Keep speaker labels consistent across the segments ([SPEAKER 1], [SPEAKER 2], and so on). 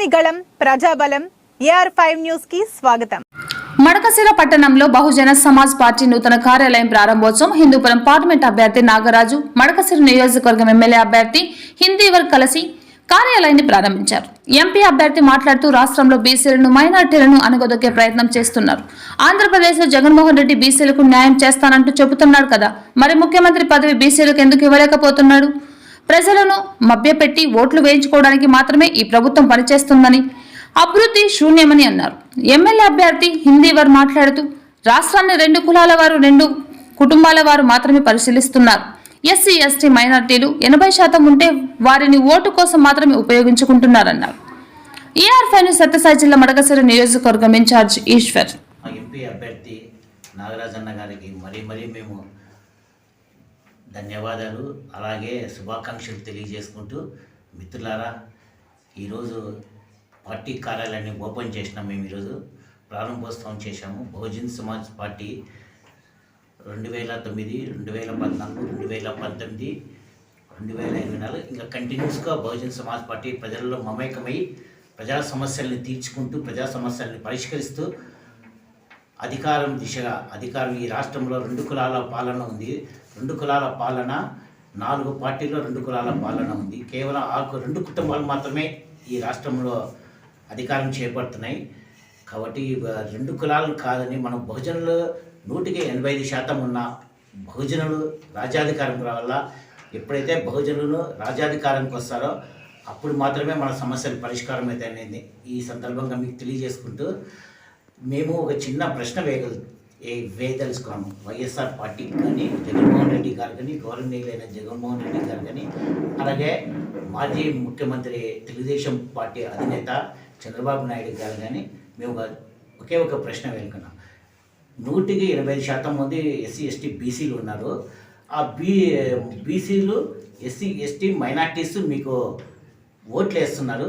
[SPEAKER 1] ప్రజని ప్రజాబలం AR five న్యూస్కి స్వాగతం.
[SPEAKER 2] మడకశిల పట్టణంలో బహుజన సమాజ్ పార్టీ నూతన కార్యాలయం ప్రారంభోత్సవం హిందూపురం పార్లమెంట్ అభ్యర్థి నాగరాజు మడకశిల నియోజకవర్గం ఎమ్మెల్యే అభ్యర్థి హిందీవర్ కలిసి కార్యాలయాన్ని ప్రారంభించారు. ఎంపీ అభ్యర్థి మాట్లాడుతూ రాష్ట్రంలో బీసీలను మైనార్టీలను అనగదొక్కే ప్రయత్నం చేస్తున్నారు. ఆంధ్రప్రదేశ్లో జగన్మోహన్ రెడ్డి బీసీలకు న్యాయం చేస్తానంటూ చెబుతున్నాడు కదా. మరి ముఖ్యమంత్రి పదవి బీసీలకు ఎందుకు ఇవ్వలేకపోతున్నాడు? ప్రజలను మభ్యపెట్టి ఓట్లు వేయించుకోవడానికి మాత్రమే ఈ ప్రభుత్వం పనిచేస్తుందని అభివృద్ధి శూన్యమని అన్నారు. ఎమ్మెల్యే అభ్యర్థి హిందీ వారు మాట్లాడుతూ రాష్ట్రాన్ని రెండు కులాల వారు రెండు కుటుంబాల వారు మాత్రమే పరిశీలిస్తున్నారు. ఎస్సీ ఎస్టీ మైనార్టీలు ఎనభై శాతం ఉంటే వారిని ఓటు కోసం మాత్రమే ఉపయోగించుకుంటున్నారన్నారు. ఏఆర్ ఫైవ్ సత్యసాయి జిల్లా మడకసిరి నియోజకవర్గం ఇన్ఛార్జ్ ఈశ్వర్.
[SPEAKER 3] ఎంపీ అభ్యర్థి నాగరాజన్న గారికి మరీ మరీ మేము ధన్యవాదాలు. అలాగే శుభాకాంక్షలు తెలియజేసుకుంటూ మిత్రులారా ఈరోజు పార్టీ కార్యాలయాన్ని ఓపెన్ చేసినాం మేము ఈరోజు. ప్రారంభోత్సవం చేశాము. బహుజన్ సమాజ్ పార్టీ రెండు వేల తొమ్మిది రెండు వేల పద్నాలుగు రెండు వేల పంతొమ్మిది రెండు వేల ఇరవై నాలుగు. ఇంకా కంటిన్యూస్గా బహుజన్ సమాజ్ పార్టీ ప్రజల్లో మమేకమై ప్రజా సమస్యల్ని తీర్చుకుంటూ ప్రజా సమస్యల్ని పరిష్కరిస్తూ అధికారం దిశగా అధికారం ఈ రాష్ట్రంలో రెండు కులాల పాలన ఉంది. రెండు కులాల పాలన నాలుగు పార్టీల్లో రెండు కులాల పాలన ఉంది. కేవలం ఆ రెండు కుటుంబాలు మాత్రమే ఈ రాష్ట్రంలో అధికారం చేపడుతున్నాయి. కాబట్టి రెండు కులాలు కాదని మనం బహుజనులు నూటికి ఎనభై ఐదు శాతం ఉన్న బహుజనులు రాజ్యాధికారం వల్ల ఎప్పుడైతే బహుజనులు రాజ్యాధికారానికి వస్తారో అప్పుడు మాత్రమే మన సమస్యలు పరిష్కారం అయితే అనేది ఈ సందర్భంగా మీకు తెలియజేసుకుంటూ మేము ఒక చిన్న ప్రశ్న వేయగలుగుతాం. ఏ వేయదలుచుకున్నాము వైఎస్ఆర్ పార్టీకి కానీ జగన్మోహన్ రెడ్డి గారు కానీ గౌరవనీయులైన జగన్మోహన్ రెడ్డి గారు కానీ అలాగే మాజీ ముఖ్యమంత్రి తెలుగుదేశం పార్టీ అధినేత చంద్రబాబు నాయుడు గారు కానీ మేము ఒకే ఒక ప్రశ్న వేడుకున్నాం. నూటికి ఇరవై ఐదు శాతం మంది ఎస్సీ ఎస్టీ బీసీలు ఉన్నారు. ఆ బీ బీసీలు ఎస్సీ ఎస్టీ మైనార్టీస్ మీకు ఓట్లు వేస్తున్నారు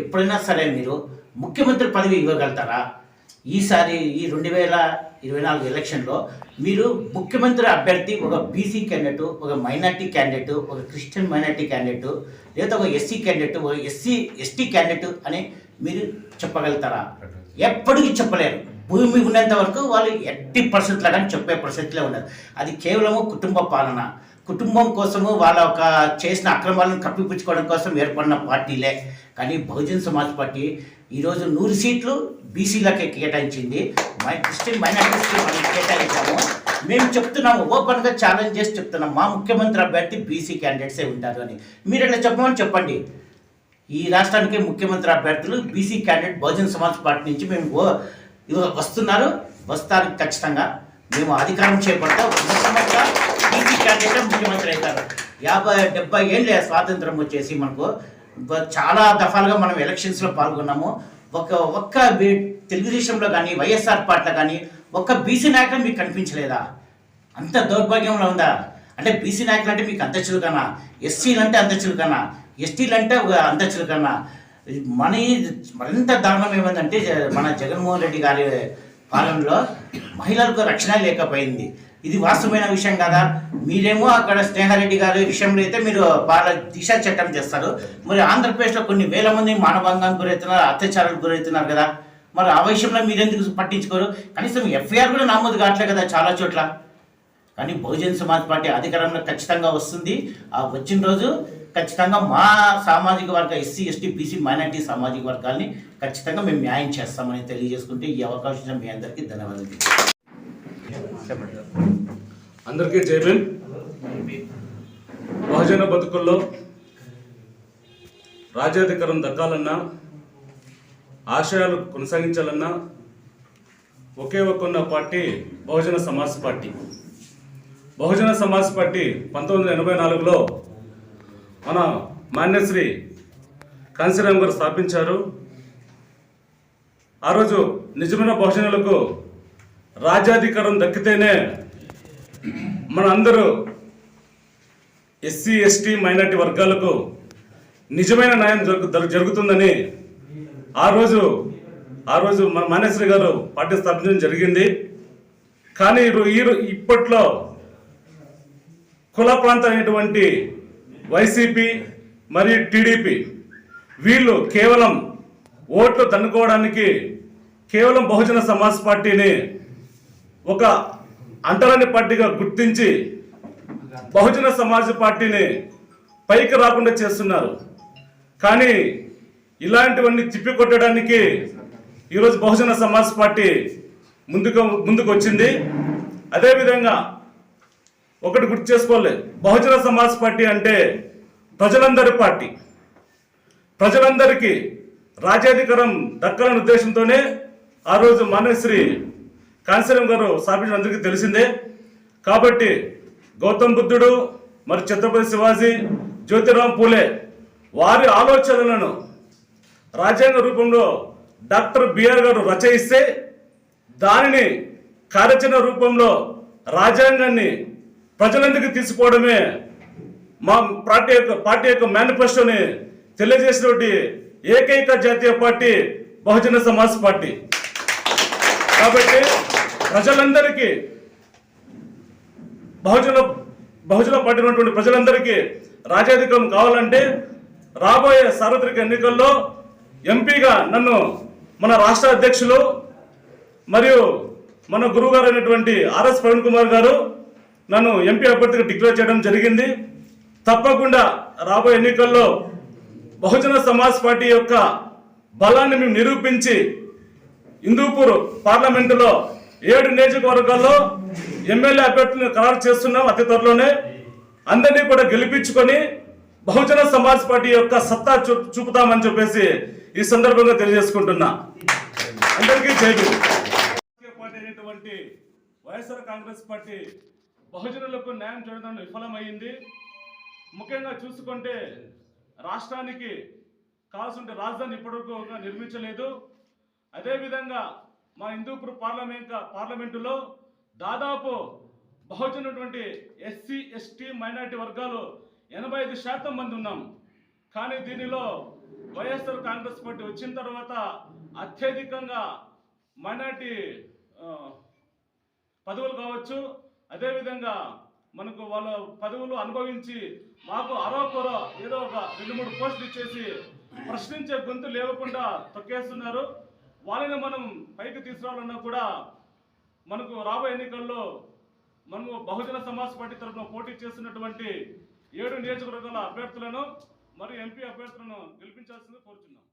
[SPEAKER 3] ఎప్పుడైనా సరే మీరు ముఖ్యమంత్రి పదవి ఇవ్వగలుగుతారా? ఈసారి ఈ రెండు వేల ఇరవై నాలుగు ఎలక్షన్లో మీరు ముఖ్యమంత్రి అభ్యర్థి ఒక బీసీ క్యాండిడేట్ ఒక మైనార్టీ క్యాండిడేట్ ఒక క్రిస్టియన్ మైనార్టీ క్యాండిడేట్ లేదా ఒక ఎస్సీ క్యాండిడేట్ ఒక ఎస్సీ ఎస్టీ క్యాండిడేట్ అని మీరు చెప్పగలుగుతారా? ఎప్పటికీ చెప్పలేరు. భూమి ఉన్నంత వరకు వాళ్ళు ఎట్టి పరిస్థితులు కానీ చెప్పే పరిస్థితిలో ఉండదు అది కేవలము కుటుంబ పాలన. కుటుంబం కోసము వాళ్ళ ఒక చేసిన అక్రమాలను కప్పిపుచ్చుకోవడం కోసం ఏర్పడిన పార్టీలే. కానీ బహుజన్ సమాజ్ పార్టీ ఈరోజు నూరు సీట్లు బీసీలకే కేటాయించింది. మై క్రిస్టియన్ మైనార్టీస్కి మనం కేటాయించాము. మేము చెప్తున్నాము ఓపెన్గా ఛాలెంజ్ చేసి చెప్తున్నాం మా ముఖ్యమంత్రి అభ్యర్థి బీసీ క్యాండిడేట్సే ఉంటారు అని. మీరు ఎలా చెప్పమని చెప్పండి. ఈ రాష్ట్రానికి ముఖ్యమంత్రి అభ్యర్థులు BC candidate Bahujan Samaj party నుంచి మేము ఓ- వస్తున్నారు. వస్తారు ఖచ్చితంగా. మేము అధికారం చేపడతాం. ముఖ్యమంత్రి బీసీ క్యాండిడేట్ ముఖ్యమంత్రి అవుతారు. యాభై డెబ్బై ఏళ్ళ స్వాతంత్రం వచ్చేసి మనకు చాలా దఫాలుగా మనం ఎలక్షన్స్లో పాల్గొన్నాము. ఒక ఒక్క తెలుగుదేశంలో కానీ వైఎస్ఆర్ పార్టీలో కానీ ఒక్క బీసీ నాయకులు మీకు కనిపించలేదా? అంత దౌర్భాగ్యంలో ఉందా? అంటే బీసీ నాయకులు అంటే మీకు అంత చులకనా? ఎస్సీలు అంటే అంత చులకనా? ఎస్టీలు అంటే ఒక అంత చులకనా? మన మరింత దారుణం ఏమైందంటే మన జగన్మోహన్ రెడ్డి గారి పాలనలో మహిళలకు రక్షణ లేకపోయింది. ఇది వాస్తవమైన విషయం కదా? మీరేమో అక్కడ స్నేహారెడ్డి గారి విషయంలో అయితే మీరు బాగా దిశ చట్టం చేస్తారు. మరి ఆంధ్రప్రదేశ్లో కొన్ని వేల మంది మానభంగానికి గురవుతున్నారు అత్యాచారాలకు గురవుతున్నారు కదా. మరి ఆ విషయంలో మీరు ఎందుకు పట్టించుకోరు? కనీసం ఎఫ్ఐఆర్ కూడా నమోదు కావట్లే కదా చాలా చోట్ల. కానీ బహుజన్ సమాజ్ పార్టీ అధికారంలో ఖచ్చితంగా వస్తుంది. ఆ వచ్చిన రోజు ఖచ్చితంగా మా సామాజిక వర్గ ఎస్సీ ఎస్టీ బీసీ మైనార్టీ సామాజిక వర్గాల్ని ఖచ్చితంగా మేము న్యాయం చేస్తామని తెలియజేసుకుంటే ఈ అవకాశం మీ అందరికీ ధన్యవాదాలు.
[SPEAKER 4] అందరికీ జై బహుజన బతుకుల్లో రాజ్యాధికారం దక్కాలన్నా ఆశయాలు కొనసాగించాలన్నా ఒకే ఒక్కన్న party Bahujana Samaj party. Bahujana Samaj party పంతొమ్మిది వందల ఎనభై నాలుగులో మన మాన్యశ్రీ కాంశీరామ్ గారు స్థాపించారు. ఆ రోజు నిజమైన బహుజనులకు రాజ్యాధికారం దక్కితేనే మన అందరూ ఎస్సీ ఎస్టీ మైనార్టీ వర్గాలకు నిజమైన న్యాయం జరుగు జరుగుతుందని ఆ రోజు ఆ రోజు మన మానేశ్వరి గారు పార్టీ స్థాపించడం జరిగింది. కానీ ఈ- ఇప్పట్లో కుల ప్రాంతం అనేటువంటి వైసీపీ మరియు టీడీపీ వీళ్ళు కేవలం ఓట్లు దన్నుకోవడానికి కేవలం బహుజన సమాజ్ పార్టీని ఒక అంటరాని పార్టీగా గుర్తించి బహుజన సమాజ్ పార్టీని పైకి రాకుండా చేస్తున్నారు. కానీ ఇలాంటివన్నీ తిప్పికొట్టడానికి ఈరోజు బహుజన సమాజ్ పార్టీ ముందుకు ముందుకు వచ్చింది అదేవిధంగా ఒకటి గుర్తు చేసుకోలేదు బహుజన సమాజ్ పార్టీ అంటే ప్రజలందరి పార్టీ. ప్రజలందరికీ రాజ్యాధికారం దక్కలని ఉద్దేశంతోనే ఆ రోజు మానేశ్రీ కాంశీరామ్ గారు స్థాపించిన అందరికీ తెలిసిందే. కాబట్టి గౌతమ్ బుద్ధుడు మరి ఛత్రపతి శివాజీ జ్యోతిరామ్ పూలే వారి ఆలోచనలను రాజ్యాంగ రూపంలో డాక్టర్ బిఆర్ గారు రచయిస్తే దానిని కార్యాచరణ రూపంలో రాజ్యాంగాన్ని ప్రజలందరికీ తీసుకోవడమే మా పార్టీ యొక్క పార్టీ యొక్క మేనిఫెస్టోని తెలియజేసినటువంటి ఏకైక జాతీయ పార్టీ బహుజన సమాజ్ పార్టీ. కాబట్టి ప్రజలందరికీ బహుజన బహుజన పార్టీ ఉన్నటువంటి ప్రజలందరికీ రాజ్యాధికారం కావాలంటే రాబోయే సార్వత్రిక ఎన్నికల్లో ఎంపీగా నన్ను మన రాష్ట్ర అధ్యక్షులు మరియు మన గురువుగారు అయినటువంటి ఆర్ఎస్ ప్రవీణ్ కుమార్ గారు నన్ను ఎంపీ అభ్యర్థిగా డిక్లేర్ చేయడం జరిగింది. తప్పకుండా రాబోయే ఎన్నికల్లో బహుజన సమాజ్ పార్టీ యొక్క బలాన్ని మేము నిరూపించి హిందూపూర్ పార్లమెంటులో ఏడు నియోజకవర్గాల్లో ఎమ్మెల్యే అభ్యర్థులను ఖరారు చేస్తున్నాం అతి త్వరలోనే. అందరినీ కూడా గెలిపించుకొని బహుజన సమాజ్ పార్టీ యొక్క సత్తా చూ చూపుతామని చెప్పేసి ఈ సందర్భంగా తెలియజేసుకుంటున్నా. అందరికీ జై పార్టీ అయినటువంటి వైఎస్ఆర్ కాంగ్రెస్ పార్టీ బహుజనులకు న్యాయం చేయడంలో విఫలమైంది ముఖ్యంగా చూసుకుంటే రాష్ట్రానికి కావాల్సిన రాజధాని ఇప్పటివరకు నిర్మించలేదు. అదేవిధంగా మా హిందూపూర్ పార్లమెంట్ పార్లమెంటులో దాదాపు బహుజనటువంటి ఎస్సీ ఎస్టీ మైనారిటీ వర్గాలు ఎనభై ఐదు శాతం మంది ఉన్నాం. కానీ దీనిలో వైఎస్ఆర్ కాంగ్రెస్ పార్టీ వచ్చిన తర్వాత అత్యధికంగా మైనారిటీ పదవులు కావచ్చు. అదేవిధంగా మనకు వాళ్ళ పదవులు అనుభవించి మాకు అరవకొర ఏదో ఒక రెండు మూడు పోస్టులు ఇచ్చేసి ప్రశ్నించే గొంతు లేవకుండా తొక్కేస్తున్నారు. వాళ్ళని మనం పైకి తీసుకురావాలన్నా కూడా మనకు రాబోయే ఎన్నికల్లో మనము బహుజన సమాజ్ పార్టీ తరఫున పోటీ చేస్తున్నటువంటి ఏడు నియోజకవర్గాల అభ్యర్థులను మరియు ఎంపీ అభ్యర్థులను గెలిపించాల్సింది కోరుతున్నాం